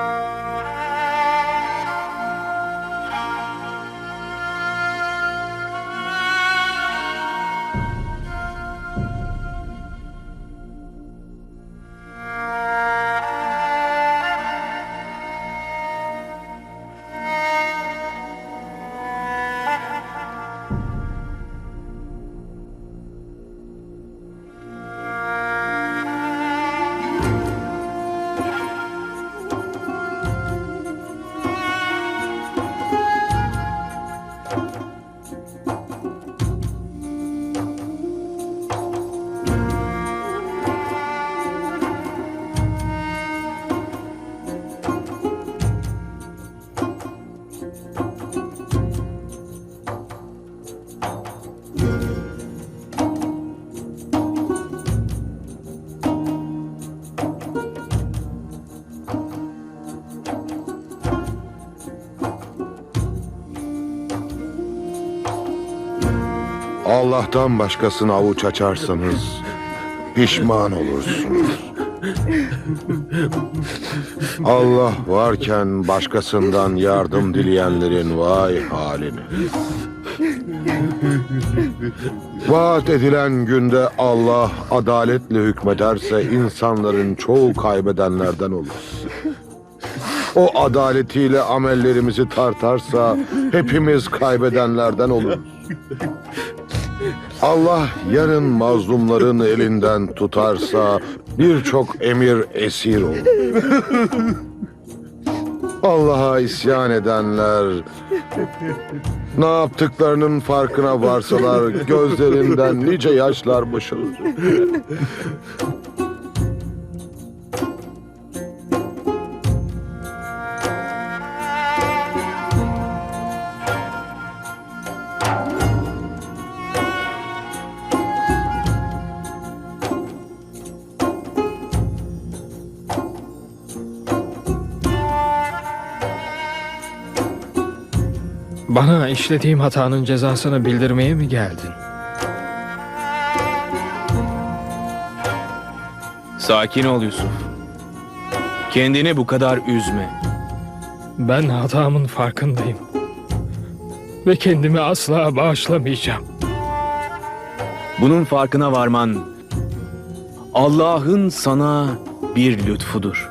you Allah'tan başkasına avuç açarsanız pişman olursunuz. Allah varken başkasından yardım dileyenlerin vay haline. Vaat edilen günde Allah adaletle hükmederse insanların çoğu kaybedenlerden olur. O adaletiyle amellerimizi tartarsa hepimiz kaybedenlerden oluruz. Allah yarın mazlumların elinden tutarsa birçok emir esir olur. Allah'a isyan edenler ne yaptıklarının farkına varsalar gözlerinden nice yaşlar boşalır. Bana işlediğim hatanın cezasını bildirmeye mi geldin? Sakin ol Yusuf. Kendini bu kadar üzme. Ben hatamın farkındayım. Ve kendimi asla bağışlamayacağım. Bunun farkına varman Allah'ın sana bir lütfudur.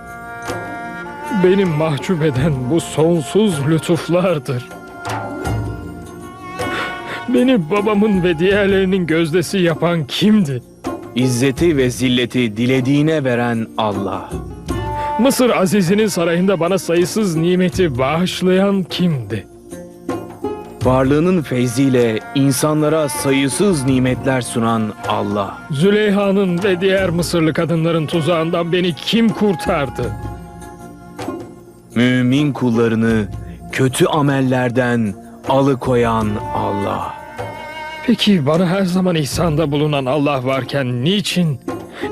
Beni mahcup eden bu sonsuz lütuflardır. Beni babamın ve diğerlerinin gözdesi yapan kimdi? İzzeti ve zilleti dilediğine veren Allah. Mısır Aziz'inin sarayında bana sayısız nimeti bağışlayan kimdi? Varlığının feyziyle insanlara sayısız nimetler sunan Allah. Züleyha'nın ve diğer Mısırlı kadınların tuzağından beni kim kurtardı? Mümin kullarını kötü amellerden alıkoyan Allah. Peki bana her zaman ihsanda bulunan Allah varken niçin,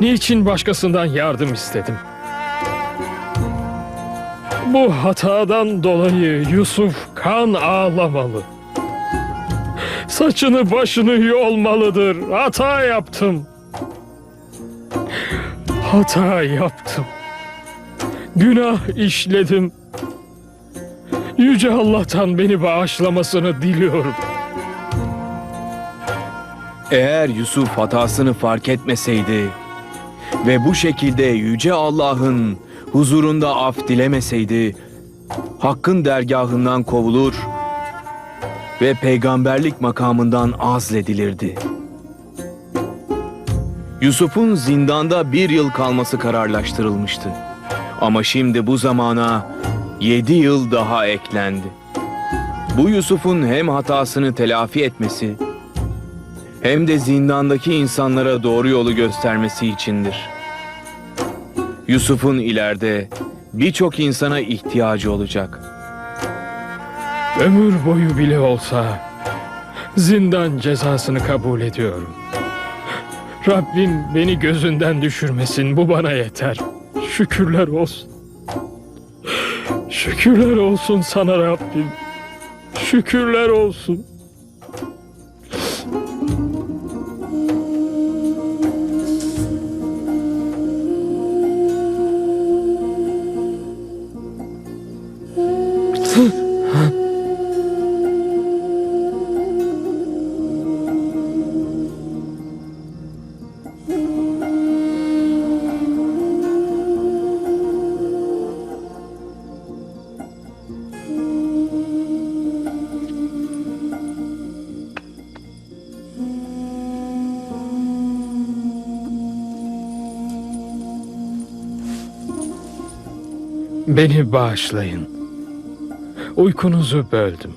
niçin başkasından yardım istedim? Bu hatadan dolayı Yusuf kan ağlamalı. Saçını başını yolmalıdır. Hata yaptım. Hata yaptım. Günah işledim. Yüce Allah'tan beni bağışlamasını diliyorum. Eğer Yusuf hatasını fark etmeseydi ve bu şekilde yüce Allah'ın huzurunda af dilemeseydi Hakk'ın dergahından kovulur ve peygamberlik makamından azledilirdi. Yusuf'un zindanda bir yıl kalması kararlaştırılmıştı. Ama şimdi bu zamana yedi yıl daha eklendi. Bu Yusuf'un hem hatasını telafi etmesi hem de zindandaki insanlara doğru yolu göstermesi içindir. Yusuf'un ileride birçok insana ihtiyacı olacak. Ömür boyu bile olsa zindan cezasını kabul ediyorum. Rabbim beni gözünden düşürmesin bu bana yeter. Şükürler olsun. Şükürler olsun sana Rabbim. Şükürler olsun. Beni bağışlayın. Uykunuzu böldüm.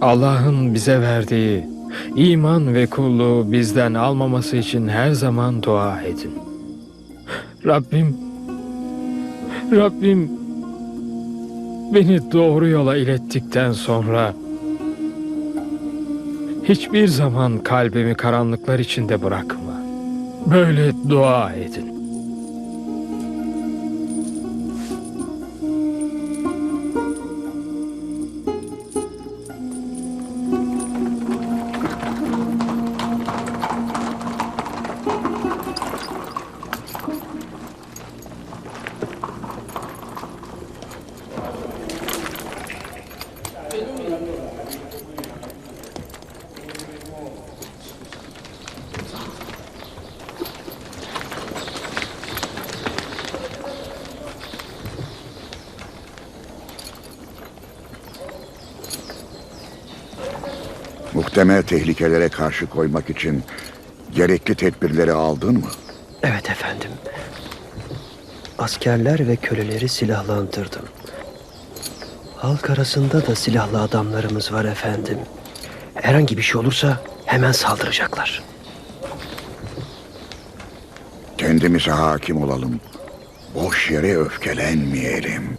Allah'ın bize verdiği iman ve kulluğu bizden almaması için her zaman dua edin. Rabbim, Rabbim beni doğru yola ilettikten sonra hiçbir zaman kalbimi karanlıklar içinde bırakma. Böyle dua edin. Muhtemel tehlikelere karşı koymak için gerekli tedbirleri aldın mı? Evet efendim. Askerler ve köleleri silahlandırdım. Halk arasında da silahlı adamlarımız var efendim. Herhangi bir şey olursa hemen saldıracaklar. Kendimize hakim olalım. Boş yere öfkelenmeyelim.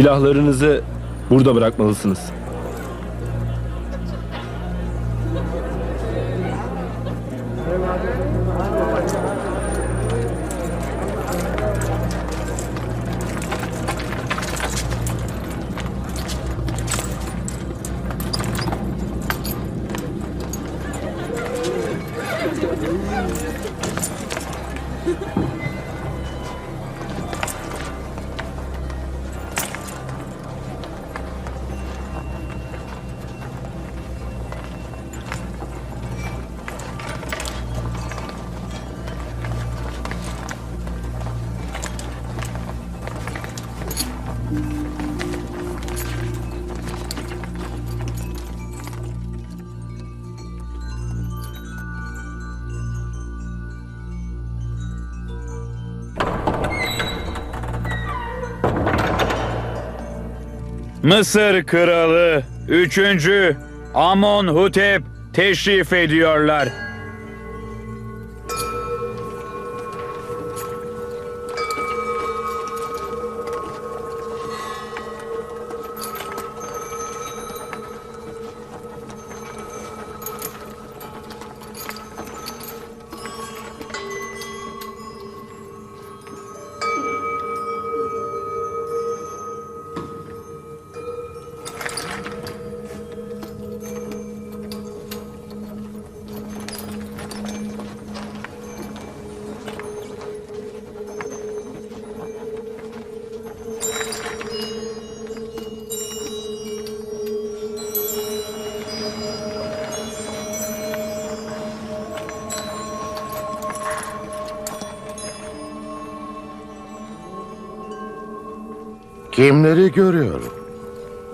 Silahlarınızı burada bırakmalısınız. Mısır kralı 3. Amonhotep teşrif ediyorlar. Kimleri görüyorum?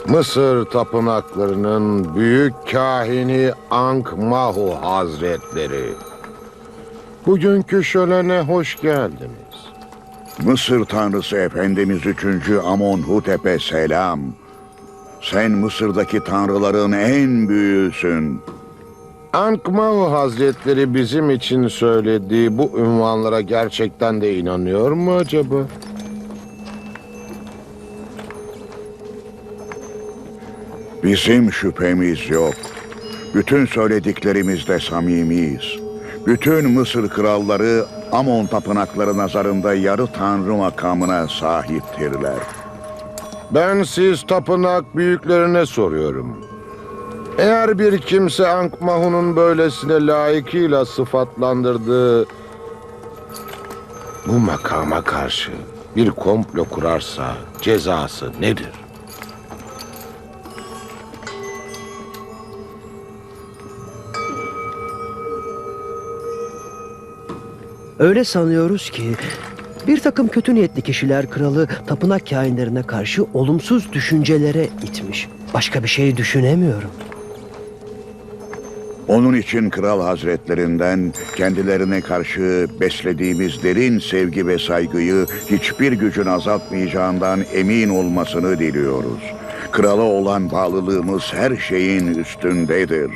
Mısır tapınaklarının büyük kahini Ankh-Mahu Hazretleri. Bugünkü şölene hoş geldiniz. Mısır tanrısı Efendimiz 3. Amonhotep'e selam. Sen Mısır'daki tanrıların en büyüğüsün. Ankh-Mahu Hazretleri bizim için söylediği bu ünvanlara gerçekten de inanıyor mu acaba? Bizim şüphemiz yok. Bütün söylediklerimizde samimiyiz. Bütün Mısır kralları Amon tapınakları nazarında yarı tanrı makamına sahiptirler. Ben siz tapınak büyüklerine soruyorum. Eğer bir kimse Ankmahun'un böylesine layıkıyla sıfatlandırdığı bu makama karşı bir komplo kurarsa cezası nedir? Öyle sanıyoruz ki bir takım kötü niyetli kişiler kralı tapınak kainlerine karşı olumsuz düşüncelere itmiş. Başka bir şey düşünemiyorum. Onun için kral hazretlerinden kendilerine karşı beslediğimiz derin sevgi ve saygıyı hiçbir gücün azaltmayacağından emin olmasını diliyoruz. Krala olan bağlılığımız her şeyin üstündedir.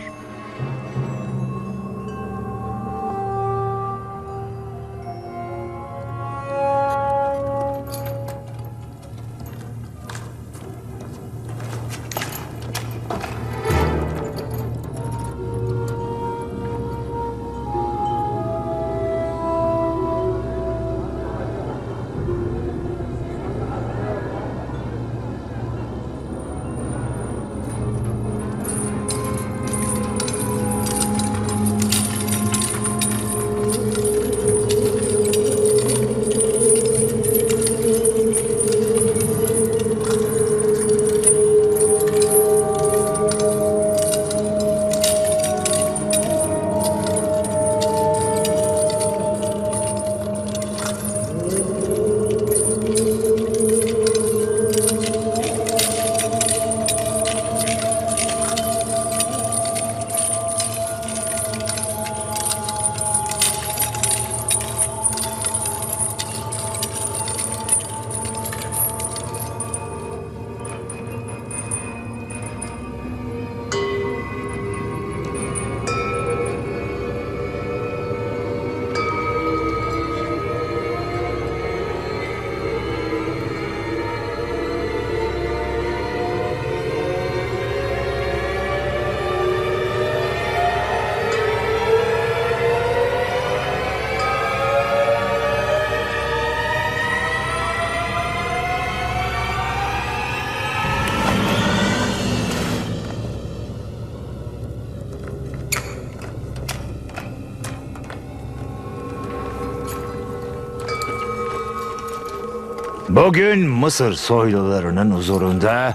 Bugün Mısır soylularının huzurunda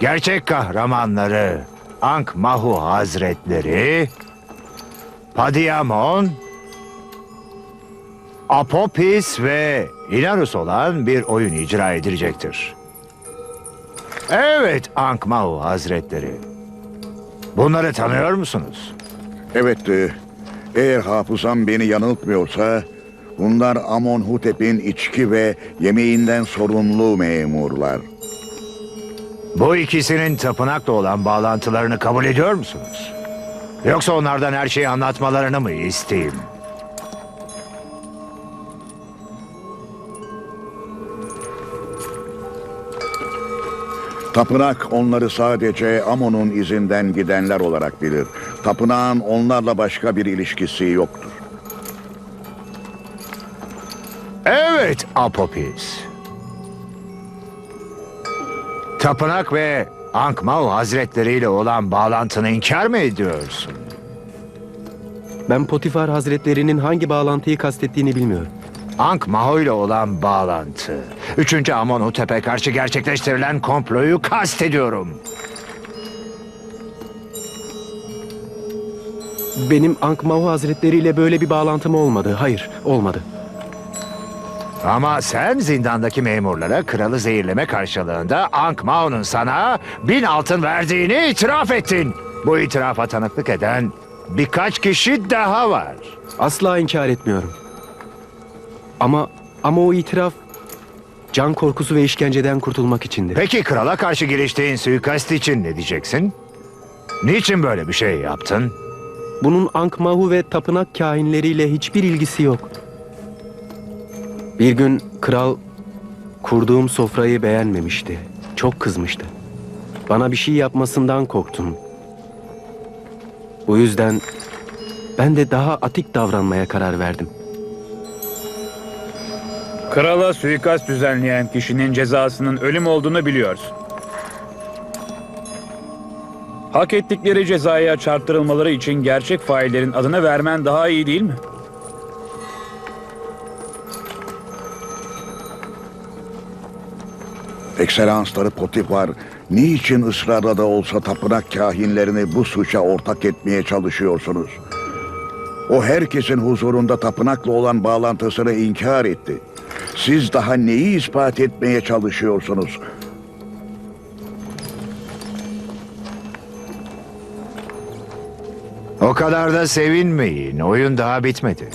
gerçek kahramanları Ankh Mahu Hazretleri, Padiamon, Apopis ve Inarus olan bir oyun icra edilecektir. Evet Ankh Mahu Hazretleri. Bunları tanıyor musunuz? Evet, e, eğer hafızam beni yanıltmıyorsa bunlar Amonhotep'in içki ve yemeğinden sorumlu memurlar. Bu ikisinin tapınakla olan bağlantılarını kabul ediyor musunuz? Yoksa onlardan her şeyi anlatmalarını mı isteyeyim? Tapınak onları sadece Amon'un izinden gidenler olarak bilir. Tapınağın onlarla başka bir ilişkisi yoktur. Evet Apopis. Tapınak ve Ankmao Hazretleri ile olan bağlantını inkar mı ediyorsun? Ben Potifar Hazretlerinin hangi bağlantıyı kastettiğini bilmiyorum. Ankmao ile olan bağlantı. Üçüncü Amonhotep'e karşı gerçekleştirilen komployu kastediyorum. Benim Ankh-Mahu Hazretleri ile böyle bir bağlantım olmadı. Hayır, olmadı. Ama sen zindandaki memurlara kralı zehirleme karşılığında Ankmao'nun sana bin altın verdiğini itiraf ettin. Bu itirafa tanıklık eden birkaç kişi daha var. Asla inkar etmiyorum. Ama ama o itiraf can korkusu ve işkenceden kurtulmak içindi. Peki krala karşı giriştiğin suikast için ne diyeceksin? Niçin böyle bir şey yaptın? Bunun Ankh-Mahu ve tapınak kahinleriyle hiçbir ilgisi yok. Bir gün kral kurduğum sofrayı beğenmemişti. Çok kızmıştı. Bana bir şey yapmasından korktum. Bu yüzden ben de daha atik davranmaya karar verdim. Krala suikast düzenleyen kişinin cezasının ölüm olduğunu biliyorsun. Hak ettikleri cezaya çarptırılmaları için gerçek faillerin adını vermen daha iyi değil mi? Ekselansları Potifar, niçin ısrarla da olsa tapınak kahinlerini bu suça ortak etmeye çalışıyorsunuz? O herkesin huzurunda tapınakla olan bağlantısını inkar etti. Siz daha neyi ispat etmeye çalışıyorsunuz? O kadar da sevinmeyin. Oyun daha bitmedi.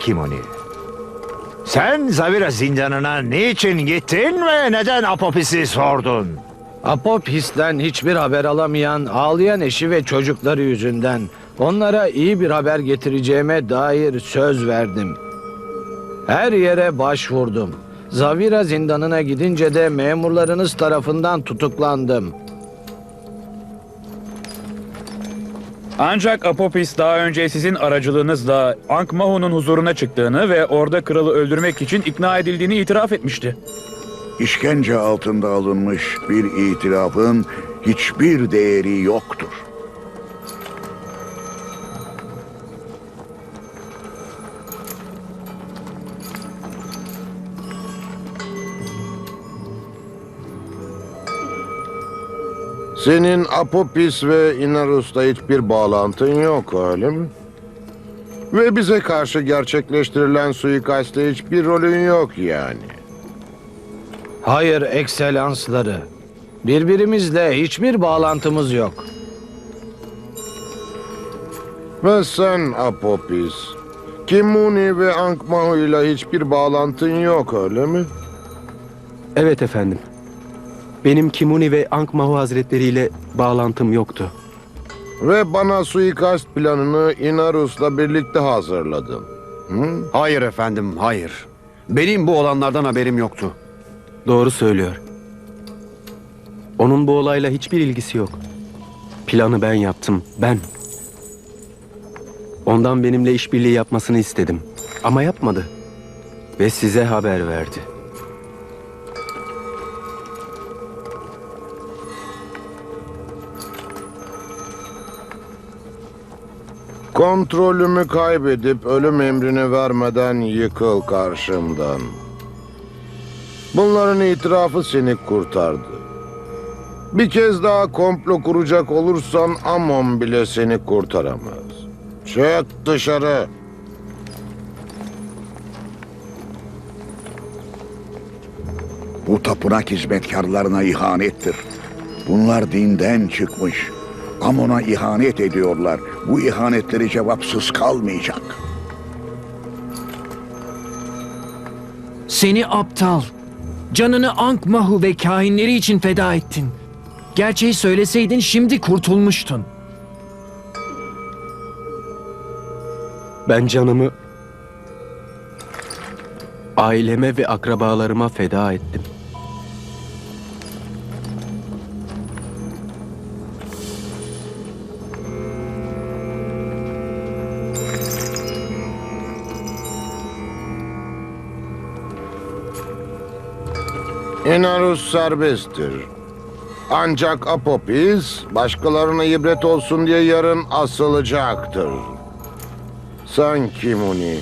Kimoni. Sen Zavira zindanına niçin gittin ve neden Apopis'i sordun? Apopis'ten hiçbir haber alamayan ağlayan eşi ve çocukları yüzünden onlara iyi bir haber getireceğime dair söz verdim. Her yere başvurdum. Zavira zindanına gidince de memurlarınız tarafından tutuklandım. Ancak Apopis daha önce sizin aracılığınızla Ankh-Mahon'un huzuruna çıktığını ve orada kralı öldürmek için ikna edildiğini itiraf etmişti. İşkence altında alınmış bir itirafın hiçbir değeri yoktur. Senin Apopis ve Inarus'ta hiçbir bağlantın yok öyle mi? Ve bize karşı gerçekleştirilen suikastte hiçbir rolün yok yani. Hayır ekselansları. Birbirimizle hiçbir bağlantımız yok. Ve sen Apopis, Kimuni ve Ankmahu ile hiçbir bağlantın yok öyle mi? Evet efendim. Benim Kimuni ve Ankmahu Hazretleri ile bağlantım yoktu. Ve bana suikast planını Inarus'la birlikte hazırladın. Hı? Hayır efendim, hayır. Benim bu olanlardan haberim yoktu. Doğru söylüyor. Onun bu olayla hiçbir ilgisi yok. Planı ben yaptım, ben. Ondan benimle işbirliği yapmasını istedim. Ama yapmadı. Ve size haber verdi. Kontrolümü kaybedip ölüm emrini vermeden yıkıl karşımdan. Bunların itirafı seni kurtardı. Bir kez daha komplo kuracak olursan Amon bile seni kurtaramaz. Çık dışarı. Bu tapınak hizmetkarlarına ihanettir. Bunlar dinden çıkmış. Amon'a ihanet ediyorlar. Bu ihanetleri cevapsız kalmayacak. Seni aptal. Canını Ankh-Mahu ve kahinleri için feda ettin. Gerçeği söyleseydin şimdi kurtulmuştun. Ben canımı aileme ve akrabalarıma feda ettim. Inarus serbesttir. Ancak Apopis başkalarına ibret olsun diye yarın asılacaktır. Sen Kimuni,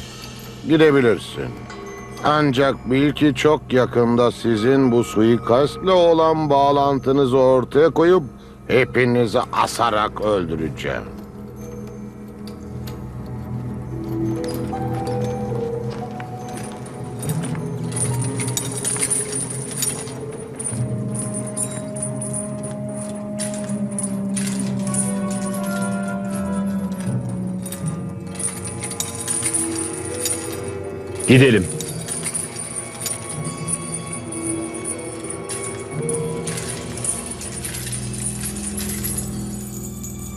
gidebilirsin. Ancak bil ki çok yakında sizin bu suikastle olan bağlantınızı ortaya koyup hepinizi asarak öldüreceğim. Gidelim.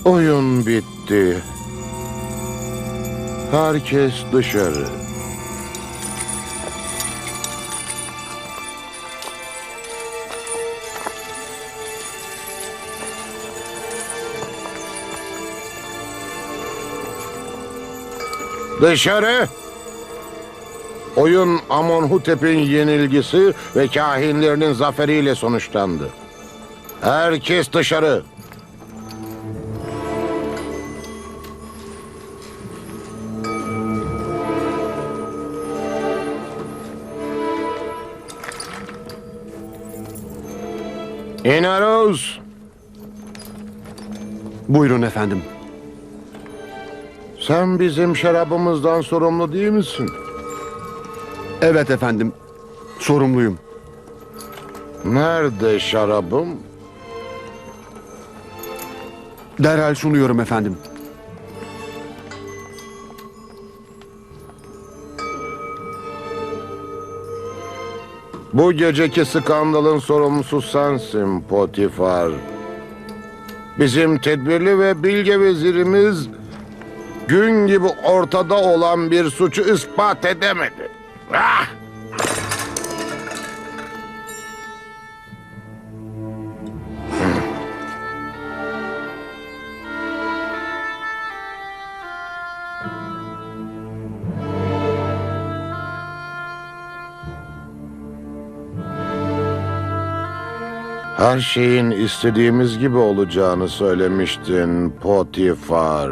Oyun bitti. Herkes dışarı. Dışarı! Oyun Amonhotep'in yenilgisi ve kahinlerinin zaferiyle sonuçlandı. Herkes dışarı. İnaros, Buyurun efendim. sen bizim şarabımızdan sorumlu değil misin? Evet efendim. Sorumluyum. Nerede şarabım? Derhal sunuyorum efendim. Bu geceki skandalın sorumlusu sensin Potifar. Bizim tedbirli ve bilge vezirimiz gün gibi ortada olan bir suçu ispat edemedi. Ah! Her şeyin istediğimiz gibi olacağını söylemiştin Potifar.